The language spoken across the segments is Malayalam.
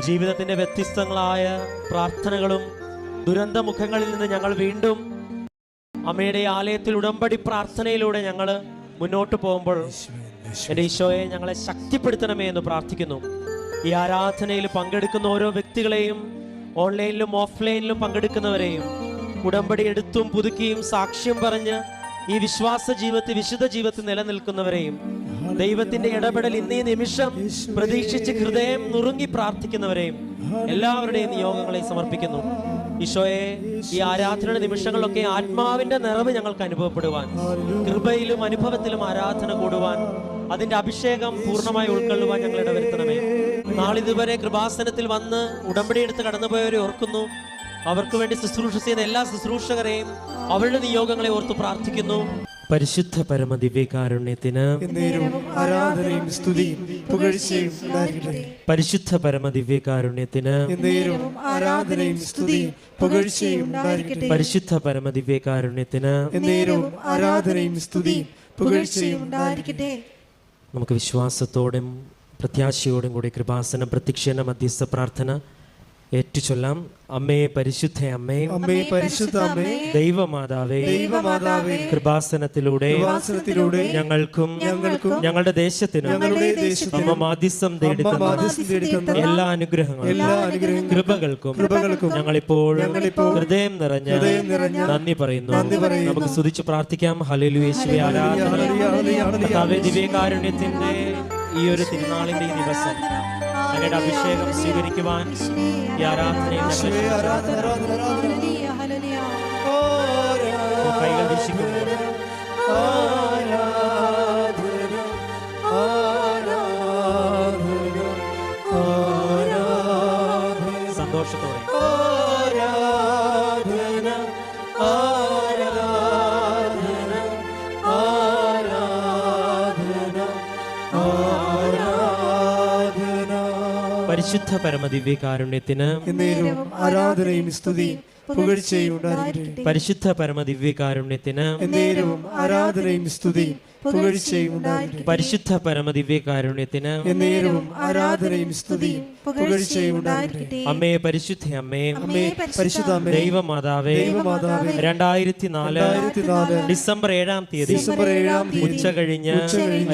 ജീവിതത്തിന്റെ വ്യത്യസ്തങ്ങളായ പ്രാർത്ഥനകളും ദുരന്തമുഖങ്ങളിൽ നിന്ന് ഞങ്ങൾ വീണ്ടും അമ്മയുടെ ആലയത്തിൽ ഉടമ്പടി പ്രാർത്ഥനയിലൂടെ ഞങ്ങൾ മുന്നോട്ട് പോകുമ്പോൾ എന്റെ ഈശോയെ ഞങ്ങളെ ശക്തിപ്പെടുത്തണമേ എന്ന് പ്രാർത്ഥിക്കുന്നു. ഈ ആരാധനയിൽ പങ്കെടുക്കുന്ന ഓരോ വ്യക്തികളെയും ഓൺലൈനിലും ഓഫ്ലൈനിലും പങ്കെടുക്കുന്നവരെയും ഉടമ്പടി എടുത്തും പുതുക്കിയും സാക്ഷ്യം പറഞ്ഞ് ഈ വിശ്വാസ ജീവിതത്തിൽ വിശുദ്ധ ജീവിതത്തിൽ നിലനിൽക്കുന്നവരെയും ദൈവത്തിന്റെ ഇടപെടൽ ഇന്നീ നിമിഷം പ്രതീക്ഷിച്ച് ഹൃദയം നുറുങ്ങി പ്രാർത്ഥിക്കുന്നവരെയും എല്ലാവരുടെയും നിയോഗങ്ങളെ സമർപ്പിക്കുന്നു. ഈശോയെ ഈ ആരാധന നിമിഷങ്ങളിലൊക്കെ ആത്മാവിന്റെ നിറവ് ഞങ്ങൾക്ക് അനുഭവപ്പെടുവാൻ കൃപയിലും അനുഭവത്തിലും ആരാധന കൂടുവാൻ അതിന്റെ അഭിഷേകം പൂർണമായി ഉൾക്കൊള്ളുവാൻ ഞങ്ങൾ ഇടവരുത്തണമേ. നാളിതുവരെ കൃപാസനത്തിൽ വന്ന് ഉടമ്പടി എടുത്ത് കടന്നുപോയവരെ ഓർക്കുന്നു. അവർക്ക് വേണ്ടി ശുശ്രൂഷ ചെയ്യുന്ന എല്ലാ ശുശ്രൂഷകരെയും അവരുടെ നിയോഗങ്ങളെ ഓർത്ത് പ്രാർത്ഥിക്കുന്നു. പരിശുദ്ധ പരമ ദിവ്യകാരുണ്യത്തിന് ആരാധനയും സ്തുതിയും പുകഴ്ചയും പരിശുദ്ധ പരമ ദിവ്യകാരുണ്യത്തിന് ആരാധനയും സ്തുതിയും പുകഴ്ചയും പരിശുദ്ധ പരമ ദിവ്യകാരുണ്യത്തിന് ആരാധനയും സ്തുതിയും പുകഴ്ചയും നമുക്ക് വിശ്വാസത്തോടും പ്രത്യാശയോടും കൂടി കൃപാസനം പ്രത്യക്ഷേന മധ്യസ്ഥ പ്രാർത്ഥന ഏറ്റുചൊല്ലാം അമ്മേ പരിശുദ്ധ അമ്മേ അമ്മേ പരിശുദ്ധ അമ്മേ ദൈവമാതാവേ ദൈവമാതാവേ കൃപാസനത്തിലൂടെ കൃപാസനത്തിലൂടെ ഞങ്ങൾക്കും ഞങ്ങൾക്കും ഞങ്ങളുടെ ദേശത്തിനും ഞങ്ങളുടെ ദേശത്തിനും അമ്മ മാധ്യസ്ഥം തേടിക്കുന്ന എല്ലാ അനുഗ്രഹങ്ങളും എല്ലാ അനുഗ്രഹങ്ങളും കൃപകൾക്കും കൃപകൾക്കും ഞങ്ങളിപ്പോൾ ഞങ്ങളിപ്പോൾ ഹൃദയം നിറഞ്ഞ ഹൃദയം നിറഞ്ഞ നന്ദി പറയുന്നു. നന്ദി പറയുന്നു. നമുക്ക് സ്തുതിച്ച് പ്രാർത്ഥിക്കാം. ഹല്ലേലൂയ യേശുവേ ആരാധന ദിവ്യകാരുണ്യത്തിന്റെ ഈ ഒരു തിരുനാളിന്റെ ഈ ദിവസം അങ്ങയുടെ അഭിഷേകം സ്വീകരിക്കുവാൻ ഈ ആരാധനയിൽ പരിശുദ്ധ പരമ ദിവ്യകാരുണ്യത്തിന് ആരാധനയും സ്തുതിയും പുകഴ്ചയും ഉണ്ടായിരിക്കട്ടെ. പരിശുദ്ധ പരമ ദിവ്യകാരുണ്യത്തിന് ആരാധനയും സ്തുതിയും ഉണ്ടായിരിക്കട്ടെ പരിശുദ്ധ പരമ ദിവ്യകാരുണ്യത്തിന് എന്നേരും ആരാധനയും സ്തുതിയും പുകഴ്ചയും അമ്മയെ അമ്മേ പരിശുദ്ധ അമ്മേ. അമ്മേ പരിശുദ്ധ ദൈവമാതാവേ. ദൈവമാതാവേ. രണ്ടായിരത്തി നാല് ഡിസംബർ ഏഴാം തീയതി. ഡിസംബർ ഏഴാം ഉച്ച കഴിഞ്ഞ്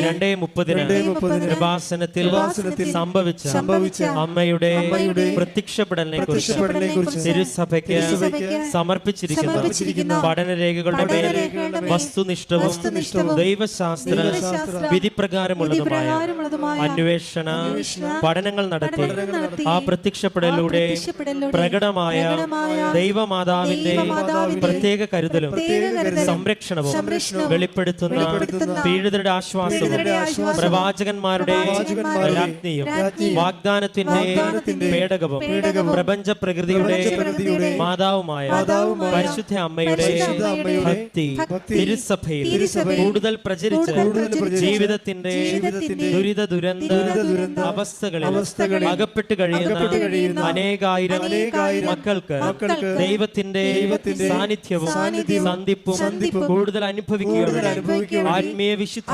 രണ്ടേ മുപ്പതിന് കൃപാസനത്തിൽ സംഭവിച്ച സംഭവിച്ച അമ്മയുടെ പ്രത്യക്ഷപ്പെടലിനെ കുറിച്ച് തിരുസഭയ്ക്ക് സമർപ്പിച്ചിരിക്കുന്ന. പഠനരേഖകളുടെ മേൽ വസ്തുനിഷ്ഠവും വസ്തുനിഷ്ഠവും ദൈവശാസ്ത്ര വിധിപ്രകാരമുള്ളതുമായ അന്വേഷണ പഠനങ്ങൾ നടത്തി ആ പ്രത്യക്ഷപ്പെടലിലൂടെ പ്രത്യക്ഷപ്പെടലിലൂടെ പ്രകടമായ ദൈവമാതാവിന്റെ പ്രത്യേക കരുതലും സംരക്ഷണവും വെളിപ്പെടുത്തുന്ന പീഡിതരുടെ ആശ്വാസവും പ്രവാചകന്മാരുടെ രാജ്ഞിയും വാഗ്ദാനത്തിന്റെ പേടകവും പ്രപഞ്ച പ്രകൃതിയുടെ മാതാവുമായ പരിശുദ്ധ അമ്മയുടെ ഭക്തി തിരുസഭയിൽ കൂടുതൽ കൂടുതൽ പ്രചരിച്ച് ജീവിതത്തിന്റെ ദുരിത ദുരന്ത അവസ്ഥകളിൽ അകപ്പെട്ട് കഴിയുന്ന അനേകായിരം മക്കൾക്ക് ദൈവത്തിന്റെ സാന്നിധ്യവും സന്ധിപ്പും കൂടുതൽ കൂടുതൽ അനുഭവിക്കുകയും അനുഭവിക്കുകയും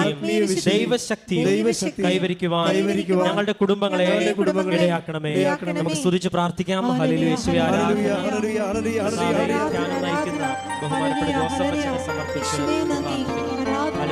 ആത്മീയ വിശുദ്ധിയും ദൈവശക്തി വിശുദ്ധിയും ദൈവശക്തിയും കൈവരിക്കുവാൻ ഞങ്ങളുടെ കുടുംബങ്ങളെ കുടുംബങ്ങളെയാക്കണമേ ഇടയാക്കണമേ. നമുക്ക് സ്തുതിച്ച് പ്രാർത്ഥിക്കാം. ആരാധന നയിക്കുന്ന ബഹുമാനപ്പെട്ട ജോസഫ് സമർപ്പിച്ച് പ്രാർത്ഥിക്കുന്നു.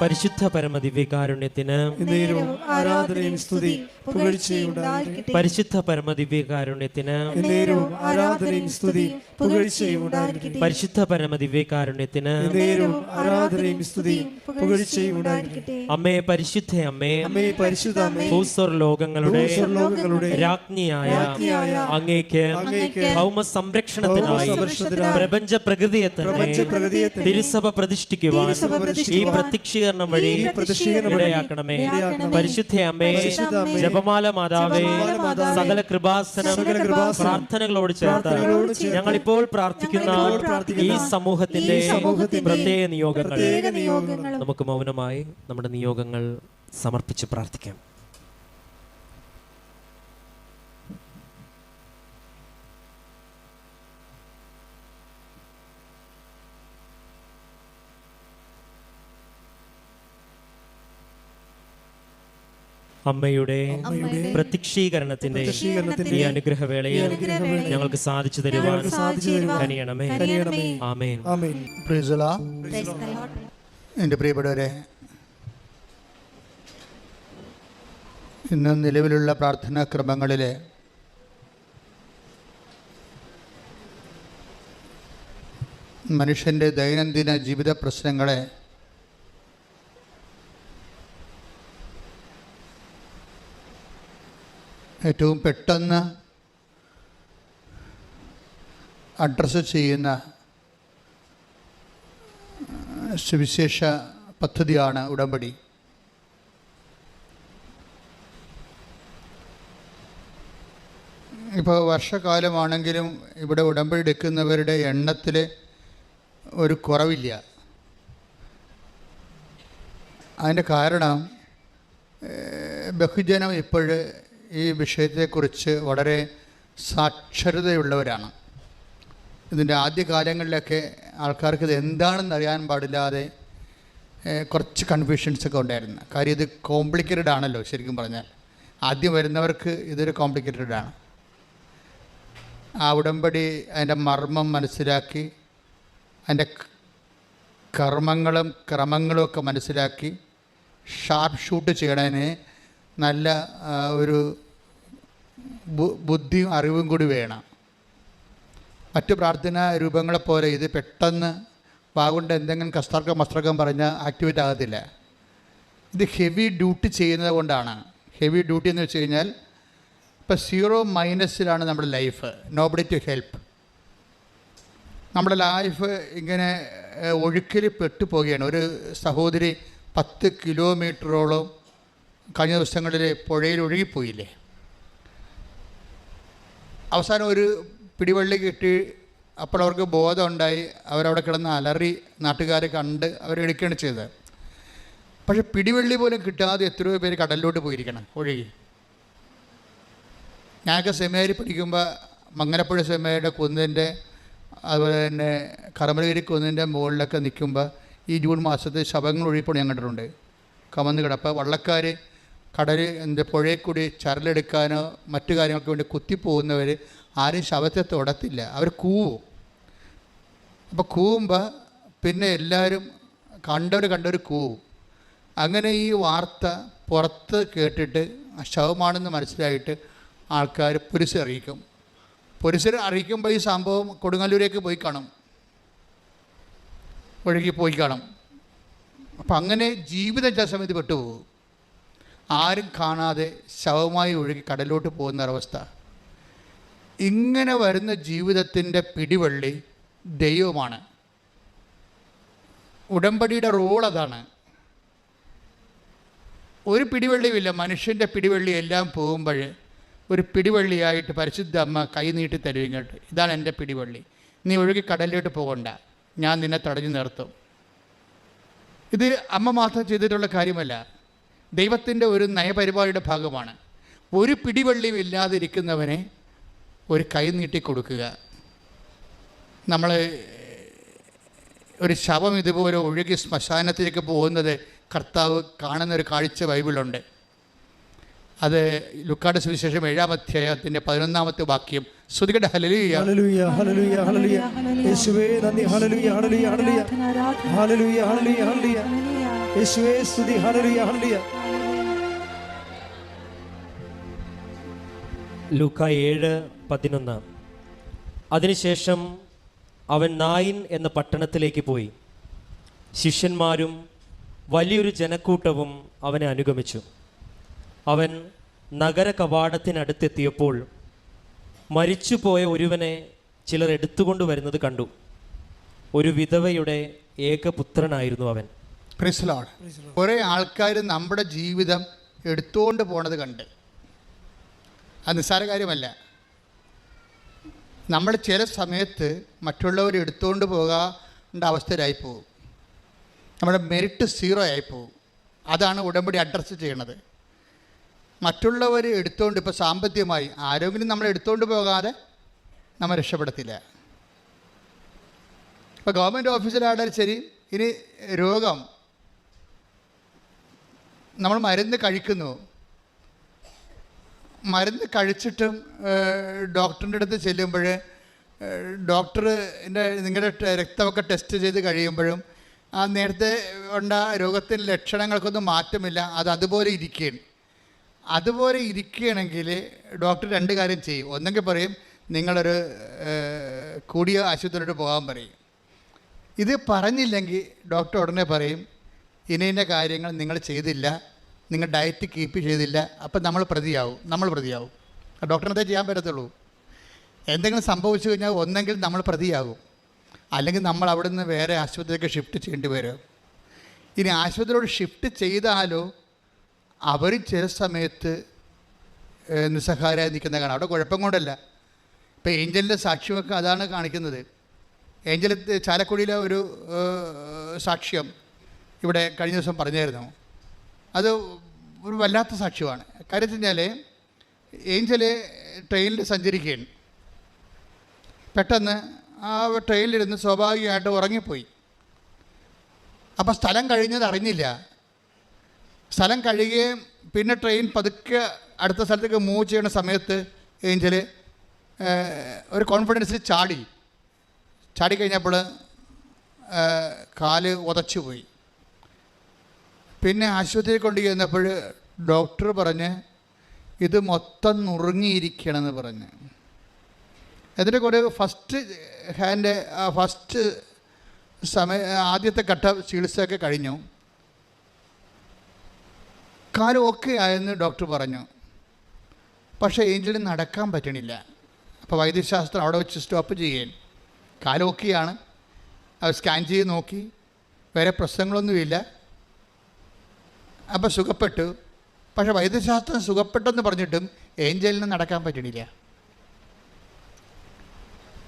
പരിശുദ്ധ പരമദിവ്യകാരുണ്യത്തിന് ആരാധനയും സ്തുതി പുകഴ്ചയും പരിശുദ്ധ പരമദിവ്യകാരുണ്യത്തിന് ആരാധനയും സ്തുതി പുകഴ്ചയും പരിശുദ്ധ പരമദിവ്യകാരുണ്യത്തിന് ആരാധനയും സ്തുതി പുകഴ്ചയും അമ്മേ പരിശുദ്ധ അമ്മേ അമ്മേ പരിശുദ്ധ ഭൂസ്വർ ലോകങ്ങളുടെ ലോകങ്ങളുടെ രാജ്ഞിയായ അങ്ങേക്ക് ഭൗമ സംരക്ഷണത്തിനായി പ്രപഞ്ച പ്രകൃതിയെ തന്നെ തിരുസഭ പ്രതിഷ്ഠിക്കുവാൻ ഈ പ്രതിഷ്ഠിക്കുവാൻ പ്രത്യക്ഷീകരണം വഴി ഇടയാക്കണമേ. പരിശുദ്ധ അമ്മേ ജപമാല മാതാവേ സകല കൃപാസനം പ്രാർത്ഥനകളോട് ചേർത്ത് ഞങ്ങൾ ഇപ്പോൾ പ്രാർത്ഥിക്കുന്ന ഈ സമൂഹത്തിന്റെ പ്രത്യേക നിയോഗങ്ങൾ. നമുക്ക് മൗനമായി നമ്മുടെ നിയോഗങ്ങൾ സമർപ്പിച്ച് പ്രാർത്ഥിക്കാം. അമ്മയുടെ പ്രത്യക്ഷീകരണത്തിന്റെ ഈ അനുഗ്രഹവേളയിൽ ഞങ്ങൾക്ക് സാധിച്ചു തരുവാൻ കനിയണമേ. ആമേൻ. എന്റെ പ്രിയപ്പെട്ടവരെ ഇന്ന് നിലവിലുള്ള പ്രാർത്ഥനാ ക്രമങ്ങളിൽ മനുഷ്യന്റെ ദൈനംദിന ജീവിത പ്രശ്നങ്ങളെ ഏറ്റവും പെട്ടെന്ന് അഡ്രസ്സ് ചെയ്യുന്ന സുവിശേഷ പദ്ധതിയാണ് ഉടമ്പടി. ഇപ്പോൾ വർഷകാലമാണെങ്കിലും ഇവിടെ ഉടമ്പടി എടുക്കുന്നവരുടെ എണ്ണത്തിൽ ഒരു കുറവില്ല. അതിന്റെ കാരണം ബഹുജനം ഇപ്പോഴ് ഈ വിഷയത്തെക്കുറിച്ച് വളരെ സാക്ഷരതയുള്ളവരാണ്. ഇതിന്റെ ആദ്യ കാലങ്ങളിലൊക്കെ ആൾക്കാർക്ക് ഇത് എന്താണെന്ന് അറിയാൻ പാടില്ലാതെ കുറച്ച് കൺഫ്യൂഷൻസ് ഒക്കെ ഉണ്ടായിരുന്നു. കാര്യം ഇത് കോംപ്ലിക്കേറ്റഡ് ആണല്ലോ ശരിക്കും പറഞ്ഞാൽ. ആദ്യം വരുന്നവർക്ക് ഇതൊരു കോംപ്ലിക്കേറ്റഡ് ആണ്. ആ ഉടമ്പടി അതിന്റെ മർമ്മം മനസ്സിലാക്കി അതിന്റെ കർമ്മങ്ങളും ക്രമങ്ങളും ഒക്കെ മനസ്സിലാക്കി ഷാർപ്പ് ഷൂട്ട് ചെയ്യണതിന് നല്ല ഒരു ബുദ്ധിയും അറിവും കൂടി വേണം. മറ്റു പ്രാർത്ഥനാ രൂപങ്ങളെപ്പോലെ ഇത് പെട്ടെന്ന് വാഗുണ്ട് എന്തെങ്കിലും കസ്തർക്കം വസ്ത്രക്കം പറഞ്ഞാൽ ആക്ടിവേറ്റ് ആകത്തില്ല. ഇത് ഹെവി ഡ്യൂട്ടി ചെയ്യുന്നത് കൊണ്ടാണ്. ഹെവി ഡ്യൂട്ടി എന്ന് വെച്ച് കഴിഞ്ഞാൽ ഇപ്പോൾ സീറോ മൈനസിലാണ് നമ്മുടെ ലൈഫ്. നോബഡി ടു ഹെൽപ്പ് നമ്മുടെ ലൈഫ് ഇങ്ങനെ ഒഴുക്കിൽ പെട്ടുപോവുകയാണ്. ഒരു സഹോദരി പത്ത് കിലോമീറ്ററോളം കഴിഞ്ഞ ദിവസങ്ങളിൽ പുഴയിൽ ഒഴുകിപ്പോയില്ലേ? അവസാനം ഒരു പിടിവള്ളി കിട്ടി അപ്പോൾ അവർക്ക് ബോധമുണ്ടായി. അവരവിടെ കിടന്ന് അലറി നാട്ടുകാരെ കണ്ട് അവരെടുക്കുകയാണ് ചെയ്തത്. പക്ഷെ പിടിവള്ളി പോലും കിട്ടാതെ എത്രയോ പേര് കടലിലോട്ട് പോയിരിക്കണം ഒഴുകി. ഞാനൊക്കെ സെമിനാരി പഠിക്കുമ്പോൾ മങ്ങനപ്പുഴ സെമിനാരിയുടെ കുന്നിന്റെ അതുപോലെ തന്നെ കറമലഗിരി കുന്നിന്റെ മുകളിലൊക്കെ നിൽക്കുമ്പോൾ ഈ ജൂൺ മാസത്തെ ശവങ്ങൾ ഒഴുകിപ്പോൾ ഞാൻ കണ്ടിട്ടുണ്ട്. കമന്ന് കിടപ്പ് വള്ളക്കാർ കടൽ എന്റെ പുഴയിൽ കൂടി ചരലെടുക്കാനോ മറ്റു കാര്യങ്ങൾക്ക് വേണ്ടി കുത്തിപ്പോകുന്നവർ ആരും ശവത്തെ തൊടത്തില്ല. അവർ കൂവും. അപ്പോൾ കൂവുമ്പോൾ പിന്നെ എല്ലാവരും കണ്ടവർ കണ്ടവർ കൂവും. അങ്ങനെ ഈ വാർത്ത പുറത്ത് കേട്ടിട്ട് ശവമാണെന്ന് മനസ്സിലായിട്ട് ആൾക്കാർ പുരുഷ അറിയിക്കും. പുരുഷർ അറിയിക്കുമ്പോൾ ഈ സംഭവം കൊടുങ്ങല്ലൂരേക്ക് പോയി കാണും. ഒഴുകി പോയി കാണും. അപ്പം അങ്ങനെ ജീവിതം ചില സമയത്ത് പെട്ടുപോകും. ആരും കാണാതെ ശവമായി ഒഴുകി കടലോട്ട് പോകുന്ന ഒരവസ്ഥ. ഇങ്ങനെ വരുന്ന ജീവിതത്തിന്റെ പിടിവള്ളി ദൈവമാണ്. ഉടമ്പടിയുടെ റോൾ അതാണ്. ഒരു പിടിവള്ളിയുമില്ല മനുഷ്യന്റെ പിടിവള്ളി എല്ലാം പോകുമ്പോൾ ഒരു പിടിവള്ളിയായിട്ട് പരിശുദ്ധ അമ്മ കൈനീട്ടി തരും ഇങ്ങോട്ട് ഇതാണ് എന്റെ പിടിവള്ളി. നീ ഒഴുകി കടലിലോട്ട് പോകണ്ട. ഞാൻ നിന്നെ തടഞ്ഞു നിർത്തും. ഇത് അമ്മ മാത്രം ചെയ്തിട്ടുള്ള കാര്യമല്ല. ദൈവത്തിന്റെ ഒരു നയപരിപാടിയുടെ ഭാഗമാണ്. ഒരു പിടിവള്ളിയും ഇല്ലാതിരിക്കുന്നവനെ ഒരു കൈ നീട്ടി കൊടുക്കുക നമ്മൾ ഒരു ശവം ഇതുപോലെ ഒഴുകി ശ്മശാനത്തിലേക്ക് പോകുന്നത് കർത്താവ് കാണുന്ന ഒരു കാഴ്ച ബൈബിളുണ്ട്. അത് ലുക്കാട് സുവിശേഷം ഏഴാം അധ്യായത്തിന്റെ പതിനൊന്നാമത്തെ വാക്യം. ശ്രുതികട ഹലലിയ ഹല്ലേലൂയ യേശുവേ നന്ദി ഹല്ലേലൂയ ഹല്ലേലൂയ. ഹല്ലേലൂയ ഹല്ലേലൂയ ഹല്ലേലൂയ. ഹല്ലേലൂയ. യേശുവേ സ്തുതി ഹല്ലേലൂയ ഹല്ലേലൂയ. ലൂക്ക ഏഴ് പതിനൊന്ന്. അതിനുശേഷം അവൻ നായിൻ എന്ന പട്ടണത്തിലേക്ക് പോയി. ശിഷ്യന്മാരും വലിയൊരു ജനക്കൂട്ടവും അവനെ അനുഗമിച്ചു. അവൻ നഗര കവാടത്തിനടുത്തെത്തിയപ്പോൾ മരിച്ചുപോയ ഒരുവനെ ചിലർ എടുത്തുകൊണ്ട് വരുന്നത് കണ്ടു. ഒരു വിധവയുടെ ഏകപുത്രനായിരുന്നു അവൻ. പ്രിസ്ലോഡ് കുറേ ആൾക്കാർ നമ്മുടെ ജീവിതം എടുത്തുകൊണ്ട് പോണത് കണ്ട്. അത് നിസ്സാര കാര്യമല്ല. നമ്മൾ ചില സമയത്ത് മറ്റുള്ളവർ എടുത്തുകൊണ്ട് പോകേണ്ട അവസ്ഥയിലായി പോകും. നമ്മുടെ മെറിറ്റ് സീറോ ആയി പോകും. അതാണ് ഉടമ്പടി അഡ്രസ്സ് ചെയ്യണത് മറ്റുള്ളവർ എടുത്തുകൊണ്ട് ഇപ്പോൾ സാമ്പത്തികമായി ആരെങ്കിലും നമ്മൾ എടുത്തുകൊണ്ട് പോകാതെ നമ്മൾ രക്ഷപ്പെടത്തില്ല. ഇപ്പോൾ ഗവൺമെന്റ് ഓഫീസിലാണെങ്കിൽ ശരി ഇനി രോഗം. നമ്മൾ മരുന്ന് കഴിക്കുന്നു. മരുന്ന് കഴിച്ചിട്ടും ഡോക്ടറിന്റെ അടുത്ത് ചെല്ലുമ്പോൾ ഡോക്ടർ എന്റെ നിങ്ങളുടെ രക്തമൊക്കെ ടെസ്റ്റ് ചെയ്ത് കഴിയുമ്പോഴും ആ നേരത്തെ ഉണ്ട രോഗത്തിന്റെ ലക്ഷണങ്ങൾക്കൊന്നും മാറ്റമില്ല അത് അതുപോലെ ഇരിക്കുകയാണ് അതുപോലെ ഇരിക്കുകയാണെങ്കിൽ ഡോക്ടർ രണ്ട് കാര്യം ചെയ്യും. ഒന്നെങ്കിൽ പറയും നിങ്ങളൊരു കൂടിയ ആശുപത്രിയിലോട്ട് പോകാൻ പറയും. ഇത് പറഞ്ഞില്ലെങ്കിൽ ഡോക്ടർ ഉടനെ പറയും ഇന്ന ഇന്ന കാര്യങ്ങൾ നിങ്ങൾ ചെയ്തില്ല നിങ്ങൾ ഡയറ്റ് കീപ്പ് ചെയ്തില്ല അപ്പം നമ്മൾ പ്രതിയാവും നമ്മൾ പ്രതിയാവും. ഡോക്ടറിനത്തെ ചെയ്യാൻ പറ്റത്തുള്ളൂ? എന്തെങ്കിലും സംഭവിച്ചു കഴിഞ്ഞാൽ ഒന്നെങ്കിൽ നമ്മൾ പ്രതിയാകും. അല്ലെങ്കിൽ നമ്മൾ അവിടെ നിന്ന് വേറെ ആശുപത്രിയിലേക്ക് ഷിഫ്റ്റ് ചെയ്യേണ്ടി വരും. ഇനി ആശുപത്രിയോട് ഷിഫ്റ്റ് ചെയ്താലോ അവർ ചില സമയത്ത് നിസ്സഹാരമായി നിൽക്കുന്ന കാണാം. അവിടെ കുഴപ്പം കൊണ്ടല്ല. ഇപ്പം ഏഞ്ചലിന്റെ സാക്ഷ്യമൊക്കെ അതാണ് കാണിക്കുന്നത്. ഏഞ്ചൽ ചാലക്കുടിയിലെ ഒരു സാക്ഷ്യം ഇവിടെ കഴിഞ്ഞ ദിവസം പറഞ്ഞായിരുന്നു. അത് ഒരു വല്ലാത്ത സാക്ഷ്യമാണ്. കാര്യം വെച്ച് കഴിഞ്ഞാൽ ഏഞ്ചൽ ട്രെയിനിൽ സഞ്ചരിക്കുകയാണ്. പെട്ടെന്ന് ആ ട്രെയിനിലിരുന്ന് സ്വാഭാവികമായിട്ട് ഉറങ്ങിപ്പോയി. അപ്പോൾ സ്ഥലം കഴിഞ്ഞത് അറിഞ്ഞില്ല. സ്ഥലം കഴിയുകയും പിന്നെ ട്രെയിൻ പതുക്കെ അടുത്ത സ്ഥലത്തേക്ക് മൂവ് ചെയ്യുന്ന സമയത്ത് ഏഞ്ചൽ ഒരു കോൺഫിഡൻസിൽ ചാടി. ചാടി കഴിഞ്ഞപ്പോൾ കാൽ ഉതച്ചു പോയി പിന്നെ ആശുപത്രിയിൽ കൊണ്ട് ചെന്നപ്പോൾ ഡോക്ടർ പറഞ്ഞ് ഇത് മൊത്തം നുറുങ്ങിയിരിക്കണമെന്ന് പറഞ്ഞ്. എന്നിട്ട് കുറേ ഫസ്റ്റ് ഹാൻഡ് ഫസ്റ്റ് സമയ ആദ്യത്തെ ഘട്ട ചികിത്സയൊക്കെ കഴിഞ്ഞു. കാലം ഓക്കെ ആയെന്ന് ഡോക്ടർ പറഞ്ഞു. പക്ഷേ ഏഞ്ചലിന് നടക്കാൻ പറ്റണില്ല. അപ്പോൾ വൈദ്യശാസ്ത്രം അവിടെ വെച്ച് സ്റ്റോപ്പ് ചെയ്യാൻ കാലം ഓക്കെയാണ്. സ്കാൻ ചെയ്ത് നോക്കി. വേറെ പ്രശ്നങ്ങളൊന്നുമില്ല. അപ്പോൾ സുഖപ്പെട്ടു. പക്ഷെ വൈദ്യശാസ്ത്രം സുഖപ്പെട്ടെന്ന് പറഞ്ഞിട്ടും ഏഞ്ചലിന് നടക്കാൻ പറ്റണില്ല.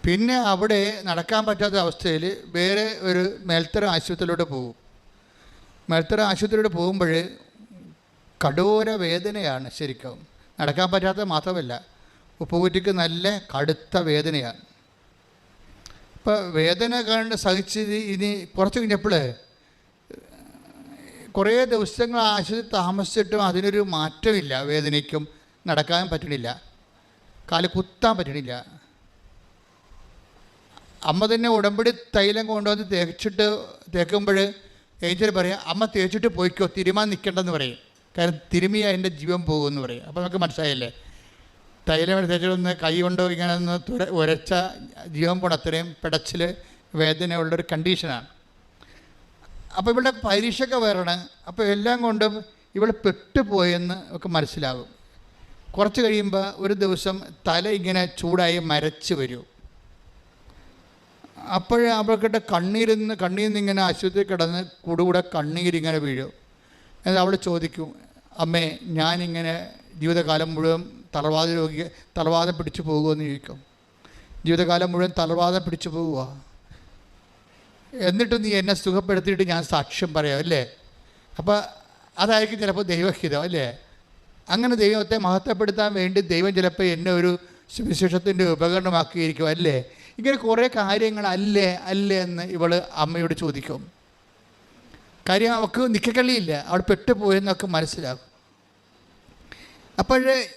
പിന്നെ അവിടെ നടക്കാൻ പറ്റാത്ത അവസ്ഥയിൽ വേറെ ഒരു മേൽത്തര ആശുപത്രിയിലൂടെ പോകും. മേൽത്തര ആശുപത്രിയിലൂടെ പോകുമ്പോൾ കടോര വേദനയാണ് ശരിക്കും. നടക്കാൻ പറ്റാത്ത മാത്രമല്ല ഉപ്പുകുറ്റിക്ക് നല്ല കടുത്ത വേദനയാണ്. ഇപ്പം വേദന കണ്ട് സഹിച്ച് ഇനി കുറച്ച് കഴിഞ്ഞപ്പോൾ കുറേ ദിവസങ്ങൾ ആശുപത്രി താമസിച്ചിട്ടും അതിനൊരു മാറ്റമില്ല. വേദനയ്ക്കും നടക്കാൻ പറ്റണില്ല. കാൽ കുത്താൻ പറ്റണില്ല. അമ്മ തന്നെ ഉടമ്പടി തൈലം കൊണ്ടുവന്ന് തേച്ചിട്ട് തേക്കുമ്പോൾ ഏഞ്ചൽ പറയാം അമ്മ തേച്ചിട്ട് പോയിക്കോ തിരുമാൻ നിൽക്കണ്ടെന്ന് പറയും. കാരണം തിരുമിയ എന്റെ ജീവൻ പോകുമെന്ന് പറയും. അപ്പോൾ നമുക്ക് മനസ്സിലായില്ലേ? തൈലം തേച്ചിട്ടൊന്ന് കൈ കൊണ്ടോ ഇങ്ങനെ ഒന്ന് തുര ഉരച്ച ജീവൻ പോണ അത്രയും പിടച്ചിൽ വേദനയുള്ളൊരു കണ്ടീഷനാണ് അപ്പോൾ ഇവളുടെ പരീക്ഷയൊക്കെ വരണം അപ്പോൾ എല്ലാം കൊണ്ടും ഇവൾ പെട്ടുപോയെന്ന് ഒക്കെ മനസ്സിലാകും. കുറച്ച് കഴിയുമ്പോൾ ഒരു ദിവസം തല ഇങ്ങനെ ചൂടായി മരച്ച് വരും. അപ്പോഴേ അവൾക്കിട്ട് കണ്ണീരിന്ന് കണ്ണീരിൽ നിന്ന് ഇങ്ങനെ ആശുപത്രി കിടന്ന് കൂടുകൂടെ കണ്ണീരിങ്ങനെ വീഴും. എന്നാൽ അവൾ ചോദിക്കും അമ്മേ ഞാനിങ്ങനെ ജീവിതകാലം മുഴുവൻ തളർവാദ രോഗി തളർവാദം പിടിച്ചു പോകുമെന്ന് ചോദിക്കും. ജീവിതകാലം മുഴുവൻ തളർവാദം പിടിച്ചു പോകുക എന്നിട്ട് നീ എന്നെ സുഖപ്പെടുത്തിയിട്ട് ഞാൻ സാക്ഷ്യം പറയാം അല്ലേ? അപ്പോൾ അതായിരിക്കും ചിലപ്പോൾ ദൈവഹിതം അല്ലേ? അങ്ങനെ ദൈവത്തെ മഹത്വപ്പെടുത്താൻ വേണ്ടി ദൈവം ചിലപ്പോൾ എന്നെ ഒരു സുവിശേഷത്തിന്റെ ഉപകരണമാക്കിയിരിക്കും അല്ലേ? ഇങ്ങനെ കുറേ കാര്യങ്ങൾ അല്ലേ അല്ലേ എന്ന് ഇവൾ അമ്മയോട് ചോദിക്കും. കാര്യം അവൾക്ക് നിൽക്കളിയില്ല അവൾ പെട്ടുപോയെന്നൊക്കെ മനസ്സിലാകും. അപ്പോഴേ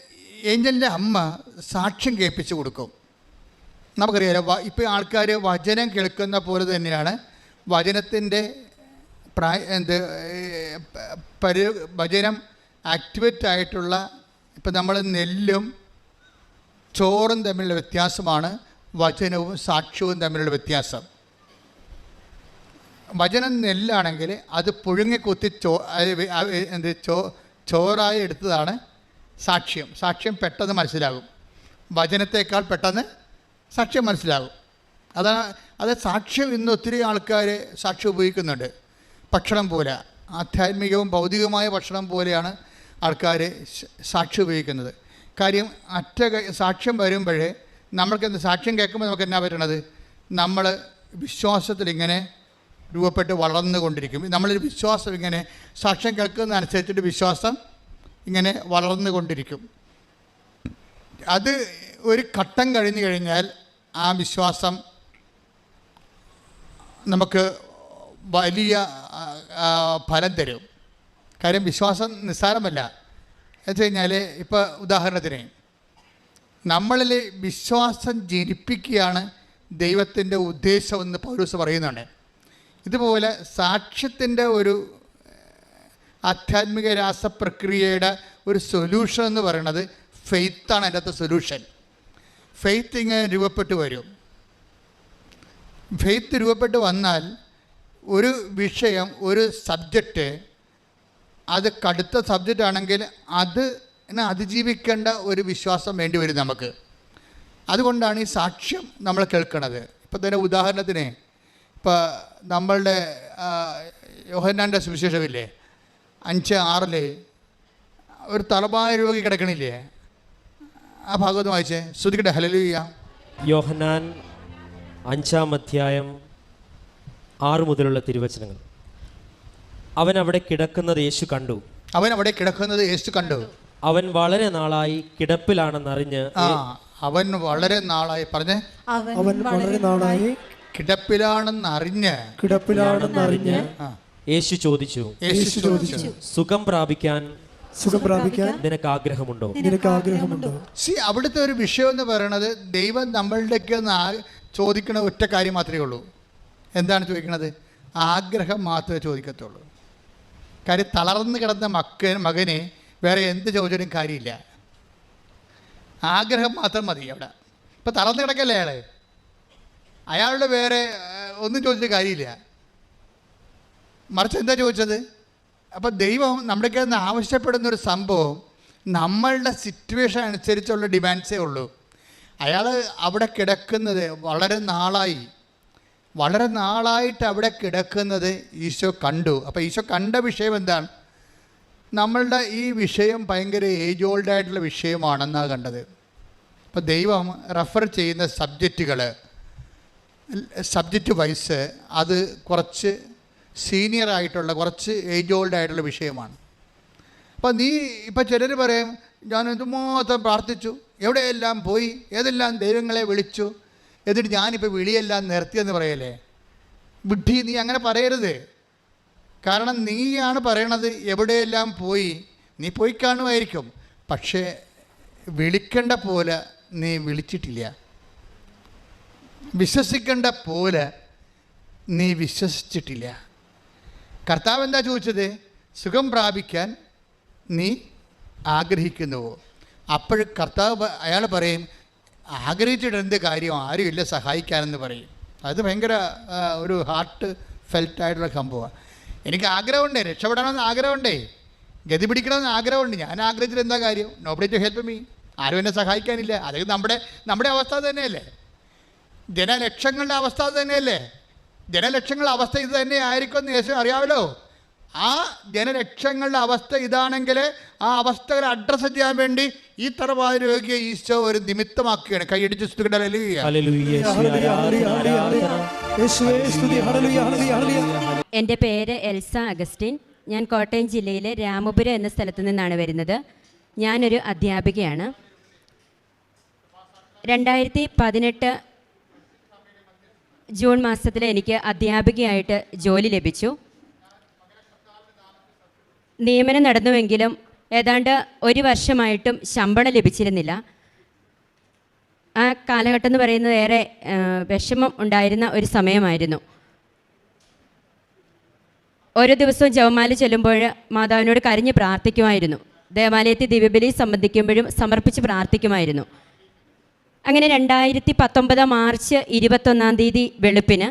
ഏഞ്ചലിന്റെ അമ്മ സാക്ഷ്യം കേൾപ്പിച്ചു കൊടുക്കും. നമുക്കറിയാലോ ഇപ്പോൾ ആൾക്കാർ വചനം കേൾക്കുന്ന പോലെ തന്നെയാണ് വചനത്തിന്റെ പ്രായ എന്ത് പരി വചനം ആക്ടിവേറ്റ് ആയിട്ടുള്ള ഇപ്പം നമ്മൾ നെല്ലും ചോറും തമ്മിലുള്ള വ്യത്യാസമാണ് വചനവും സാക്ഷ്യവും തമ്മിലുള്ള വ്യത്യാസം. വചനം നെല്ലാണെങ്കിൽ അത് പുഴുങ്ങിക്കുത്തി ചോ എന്ത് ചോ ചോറായി എടുത്തതാണ് സാക്ഷ്യം. സാക്ഷ്യം പെട്ടെന്ന് മനസ്സിലാകും. വചനത്തേക്കാൾ പെട്ടെന്ന് സാക്ഷ്യം മനസ്സിലാകും. അതാണ് അത് സാക്ഷ്യം ഇന്ന് ഒത്തിരി ആൾക്കാർ സാക്ഷ്യം ഉപയോഗിക്കുന്നുണ്ട്. ഭക്ഷണം പോലെ ആധ്യാത്മികവും ഭൗതികവുമായ ഭക്ഷണം പോലെയാണ് ആൾക്കാർ സാക്ഷ്യം ഉപയോഗിക്കുന്നത്. കാര്യം അറ്റ സാക്ഷ്യം വരുമ്പോഴേ നമ്മൾക്ക് എന്ത് സാക്ഷ്യം കേൾക്കുമ്പോൾ നമുക്ക് എന്നാ പറ്റണത്? നമ്മൾ വിശ്വാസത്തിൽ ഇങ്ങനെ രൂപപ്പെട്ട് വളർന്നുകൊണ്ടിരിക്കും നമ്മളൊരു വിശ്വാസം ഇങ്ങനെ സാക്ഷ്യം കേൾക്കുന്നതനുസരിച്ചിട്ട് വിശ്വാസം ഇങ്ങനെ വളർന്നുകൊണ്ടിരിക്കും അത് ഒരു ഘട്ടം കഴിഞ്ഞു കഴിഞ്ഞാൽ ആ വിശ്വാസം നമുക്ക് വലിയ ഫലം തരും. കാര്യം വിശ്വാസം നിസ്സാരമല്ല. എന്ന് കഴിഞ്ഞാൽ ഇപ്പോൾ ഉദാഹരണത്തിന് നമ്മളിൽ വിശ്വാസം ജനിപ്പിക്കുകയാണ് ദൈവത്തിന്റെ ഉദ്ദേശമെന്ന് പൗരൂസ് പറയുന്നുണ്ട്. ഇതുപോലെ സാക്ഷ്യത്തിന്റെ ഒരു ആധ്യാത്മിക രാസപ്രക്രിയയുടെ ഒരു സൊല്യൂഷൻ എന്ന് പറയുന്നത് ഫെയ്ത്താണ് അതിന്റെ അകത്ത് സൊല്യൂഷൻ ഫെയ്ത്ത് ഇങ്ങനെ രൂപപ്പെട്ടു വരും. ഫെയ്ത്ത് രൂപപ്പെട്ട് വന്നാൽ ഒരു വിഷയം ഒരു സബ്ജക്റ്റ് അത് കടുത്ത സബ്ജക്റ്റ് ആണെങ്കിൽ അത് അതിജീവിക്കേണ്ട ഒരു വിശ്വാസം വേണ്ടി വരും നമുക്ക്. അതുകൊണ്ടാണ് ഈ സാക്ഷ്യം നമ്മൾ കേൾക്കുന്നത് ഇപ്പം തന്നെ ഉദാഹരണത്തിന് ഇപ്പോൾ നമ്മളുടെ യോഹന്നാന്റെ സുവിശേഷമില്ലേ? അഞ്ച് ആറിൽ ഒരു തലമായ രോഗി കിടക്കണില്ലേ? ആ ഭാഗത്ത് വായിച്ചേ. ശ്രുതിക്കട്ടെ ഹലലുയ്യ യോഹനാൻ അഞ്ചാം അധ്യായം ആറ് മുതലുള്ള തിരുവചനങ്ങൾ. അവൻ അവിടെ കിടക്കുന്നത് യേശു കണ്ടു. അവൻ അവിടെ കിടക്കുന്നത് യേശു കണ്ടു. അവൻ വളരെ നാളായി കിടപ്പിലാണെന്നറിഞ്ഞ് ആ അവൻ വളരെ നാളായി പറഞ്ഞ്. അവൻ വളരെ നാളായി കിടപ്പിലാണെന്ന് അറിഞ്ഞ് കിടപ്പിലാണെന്ന് അറിഞ്ഞ് യേശു ചോദിച്ചു. യേശു ചോദിച്ചു. സുഖം പ്രാപിക്കാൻ സുഖം പ്രാപിക്കാൻ നിനക്ക് ആഗ്രഹമുണ്ടോ നിനക്ക് ആഗ്രഹമുണ്ടോ സി അവിടുത്തെ ഒരു വിഷയം എന്ന് പറയുന്നത് ദൈവം നമ്മളുടെയൊക്കെ ഒന്ന് ചോദിക്കണ ഒറ്റ കാര്യം മാത്രമേ ഉള്ളൂ. എന്താണ് ചോദിക്കണത്? ആഗ്രഹം മാത്രമേ ചോദിക്കത്തുള്ളൂ. കാര്യം തളർന്നു കിടന്ന മക്ക മകന് വേറെ എന്ത് ചോദിച്ചാലും കാര്യമില്ല. ആഗ്രഹം മാത്രം മതി അവിടെ. ഇപ്പം തളർന്നു കിടക്കല്ലേ അയാൾ അയാളുടെ വേറെ ഒന്നും ചോദിച്ചിട്ട് കാര്യമില്ല. മറിച്ച് എന്താ ചോദിച്ചത്? അപ്പോൾ ദൈവം നമ്മുടെയൊക്കെ നിന്ന് ആവശ്യപ്പെടുന്ന ഒരു സംഭവം നമ്മളുടെ സിറ്റുവേഷൻ അനുസരിച്ചുള്ള ഡിമാൻഡ്സേ ഉള്ളൂ. അയാൾ അവിടെ കിടക്കുന്നത് വളരെ നാളായി. വളരെ നാളായിട്ട് അവിടെ കിടക്കുന്നത് ഈശോ കണ്ടു. അപ്പോൾ ഈശോ കണ്ട വിഷയം എന്താണ്? നമ്മളുടെ ഈ വിഷയം ഭയങ്കര ഏജ് ഓൾഡ് ആയിട്ടുള്ള വിഷയമാണെന്നാണ് കണ്ടത്. അപ്പോൾ ദൈവം റെഫർ ചെയ്യുന്ന സബ്ജക്റ്റുകൾ സബ്ജക്റ്റ് വൈസ് അത് കുറച്ച് സീനിയർ ആയിട്ടുള്ള കുറച്ച് ഏജ് ഓൾഡ് ആയിട്ടുള്ള വിഷയമാണ്. അപ്പോൾ നീ ഇപ്പം ചിലർ പറയും ഞാൻ എന്തുമാത്രം പ്രാർത്ഥിച്ചു? എവിടെയെല്ലാം പോയി? ഏതെല്ലാം ദൈവങ്ങളെ വിളിച്ചു? എന്നിട്ട് ഞാനിപ്പോൾ വിളിയെല്ലാം നിർത്തിയെന്ന് പറയല്ലേ? വിഡ്ഢി നീ അങ്ങനെ പറയരുത്. കാരണം നീയാണ് പറയണത് എവിടെയെല്ലാം പോയി? നീ പോയി കാണുമായിരിക്കും. പക്ഷേ വിളിക്കേണ്ട പോലെ നീ വിളിച്ചിട്ടില്ല. വിശ്വസിക്കേണ്ട പോലെ നീ വിശ്വസിച്ചിട്ടില്ല. കർത്താവ് എന്താ ചോദിച്ചത്? സുഖം പ്രാപിക്കാൻ നീ ആഗ്രഹിക്കുന്നുവോ? അപ്പോൾ കർത്താവ് അയാൾ പറയും ആഗ്രഹിച്ചിട്ട് എന്ത് കാര്യം? ആരുമില്ല സഹായിക്കാനെന്ന് പറയും. അത് ഭയങ്കര ഒരു ഹാർട്ട് ഫെൽറ്റായിട്ടുള്ള സംഭവമാണ്. എനിക്ക് ആഗ്രഹമുണ്ട് രക്ഷപ്പെടണമെന്ന് ആഗ്രഹമുണ്ടേ. ഗതി പിടിക്കണമെന്ന് ആഗ്രഹമുണ്ട്. ഞാൻ ആഗ്രഹിച്ചിട്ട് എന്താ കാര്യം? നോബഡി ടു ഹെൽപ്പ് മീ ആരും എന്നെ സഹായിക്കാനില്ല. അതായത് നമ്മുടെ നമ്മുടെ അവസ്ഥ തന്നെയല്ലേ? ജനലക്ഷങ്ങളുടെ അവസ്ഥ തന്നെയല്ലേ? ജനലക്ഷങ്ങളുടെ അവസ്ഥ ഇത് തന്നെ ആയിരിക്കും എന്ന് യേശു അറിയാമല്ലോ. ആ ജനലക്ഷങ്ങളുടെ അവസ്ഥ ഇതാണെങ്കിൽ ആ അവസ്ഥകൾ അഡ്രസ്സ് ചെയ്യാൻ വേണ്ടി ഈ തറവാതി രോഗിയെ ഈശോ ഒരു നിമിത്തമാക്കുകയാണ്. കൈയടിച്ച് സ്തുതിക്കട്ടെ. ഹല്ലേലൂയ, യേശുവേ, ആരാധന, ആരാധന. യേശുവേ സ്തുതി. ഹല്ലേലൂയ ഹല്ലേലൂയ ഹല്ലേലൂയ എന്റെ പേര് എൽസ അഗസ്റ്റിൻ. ഞാൻ കോട്ടയം ജില്ലയിലെ രാമപുരം എന്ന സ്ഥലത്തു നിന്നാണ് വരുന്നത്. ഞാനൊരു അധ്യാപികയാണ്. രണ്ടായിരത്തി പതിനെട്ട് ജൂൺ മാസത്തിൽ എനിക്ക് അധ്യാപികയായിട്ട് ജോലി ലഭിച്ചു. നിയമനം നടന്നുവെങ്കിലും ഏതാണ്ട് ഒരു വർഷമായിട്ടും ശമ്പളം ലഭിച്ചിരുന്നില്ല. ആ കാലഘട്ടം എന്ന് പറയുന്നത് ഏറെ വിഷമം ഉണ്ടായിരുന്ന ഒരു സമയമായിരുന്നു. ഓരോ ദിവസവും ജവമാല ചെല്ലുമ്പോൾ മാതാവിനോട് കരഞ്ഞ് പ്രാർത്ഥിക്കുമായിരുന്നു. ദേവാലയത്തിൽ ദിവ്യബലി സംബന്ധിക്കുമ്പോഴും സമർപ്പിച്ച് പ്രാർത്ഥിക്കുമായിരുന്നു. അങ്ങനെ രണ്ടായിരത്തി പത്തൊമ്പത് മാർച്ച് ഇരുപത്തൊന്നാം തീയതി വെളുപ്പിന്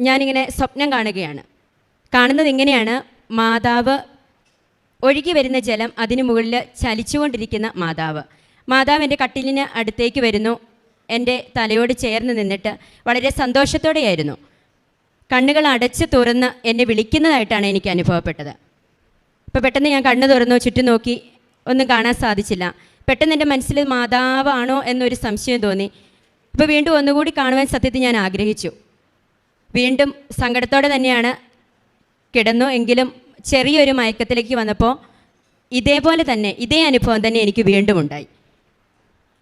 ഞാനിങ്ങനെ സ്വപ്നം കാണുകയാണ്. കാണുന്നത് ഇങ്ങനെയാണ്. മാതാവ് ഒഴുകി വരുന്ന ജലം അതിനു മുകളിൽ ചലിച്ചുകൊണ്ടിരിക്കുന്ന മാതാവ്. മാതാവ് എന്റെ കട്ടിലിന് അടുത്തേക്ക് വരുന്നു. എന്റെ തലയോട് ചേർന്ന് നിന്നിട്ട് വളരെ സന്തോഷത്തോടെയായിരുന്നു. കണ്ണുകൾ അടച്ച് തുറന്ന് എന്നെ വിളിക്കുന്നതായിട്ടാണ് എനിക്ക് അനുഭവപ്പെട്ടത്. അപ്പോൾ പെട്ടെന്ന് ഞാൻ കണ്ണു തുറന്നു ചുറ്റും നോക്കി. ഒന്നും കാണാൻ സാധിച്ചില്ല. പെട്ടെന്ന് എന്റെ മനസ്സിൽ മാതാവാണോ എന്നൊരു സംശയം തോന്നി. അപ്പോൾ വീണ്ടും ഒന്നുകൂടി കാണുവാൻ സത്യത്തിൽ ഞാൻ ആഗ്രഹിച്ചു. വീണ്ടും സങ്കടത്തോടെ തന്നെയാണ് കിടന്നു. എങ്കിലും ചെറിയൊരു മയക്കത്തിലേക്ക് വന്നപ്പോൾ ഇതേപോലെ തന്നെ ഇതേ അനുഭവം തന്നെ എനിക്ക് വീണ്ടും ഉണ്ടായി.